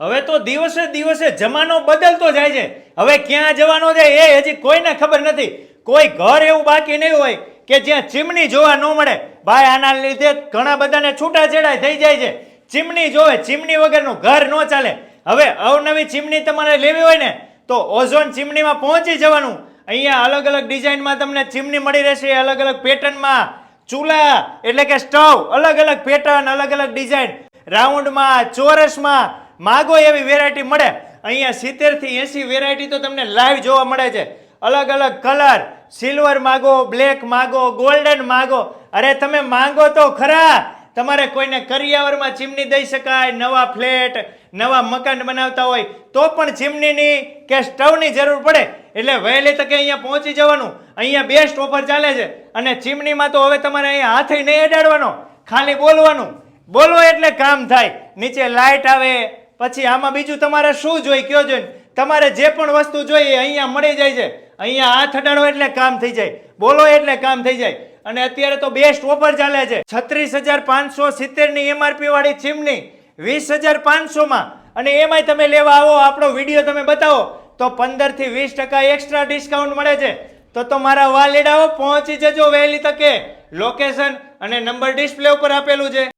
હવે તો દિવસે દિવસે જમાનો બદલતો જાય છે. હવે ક્યાં જવાનો છે એ હજી કોઈને ખબર નથી. કોઈ ઘર એવું બાકી નહીં હોય કે જ્યાં ચીમની જોવા ન મળે. ભાઈ, આના લીધે ઘણા બધાને છૂટાછેડા થઈ જાય છે. ચીમની જોવે ચીમની વગરનું ઘર ન ચાલે. હવે અવનવી ચીમની તમારે લેવી હોય ને, તો ઓઝોન ચીમનીમાં પહોંચી જવાનું. અહીંયા અલગ અલગ ડિઝાઇનમાં તમને ચીમની મળી રહેશે. અલગ અલગ પેટર્નમાં ચૂલા, એટલે કે સ્ટવ, અલગ અલગ પેટર્ન, અલગ અલગ ડિઝાઇન. રાઉન્ડમાં, ચોરસમાં માગો એવી વેરાયટી મળે. અહીંયા સિત્તેરથી એસી વેરાયટી તો તમને લાઈવ જોવા મળે છે. અલગ અલગ કલર સિલ્વર માગો બ્લેક માગો ગોલ્ડન માગો. અરે તમે માંગો તો ખરા. તમારે કોઈને કરિયાવરમાં ચીમની દઈ શકાય, નવા ફ્લેટ, નવા મકાન બનાવતા હોય, તો પણ ચીમનીની કે સ્ટવની જરૂર પડે. એટલે વહેલી તકે અહીંયા પહોંચી જવાનું. અહીંયા બેસ્ટ ઓફર ચાલે છે. અને ચીમનીમાં તો હવે તમારે અહીંયા હાથે નહીં અડાડવાનો. ખાલી બોલવાનું. બોલો એટલે કામ થાય. નીચે લાઇટ આવે પછી આમાં બીજું તમારે શું જોઈ કયો જોઈ તમારે જે પણ વસ્તુ જોઈએ અહીંયા મળી જાય છે. અહીંયા હાથ અડાડો એટલે કામ થઈ જાય. બોલો એટલે કામ થઈ જાય. અને અત્યારે તો બેસ્ટ ઓફર ચાલે છે. છત્રીસ હજાર પાંચસો સિત્તેરની એમઆરપી વાળી ચીમની વીસ હજાર પાંચસોમાં. અને એમાંય તમે લેવા આવો, આપણો વીડિયો તમે બતાવો, તો પંદરથી વીસ ટકા એક્સ્ટ્રા ડિસ્કાઉન્ટ મળે છે. તો તો મારા વાલેડાઓ પહોંચી જજો વહેલી તકે. લોકેશન અને નંબર ડિસ્પ્લે ઉપર આપેલું છે.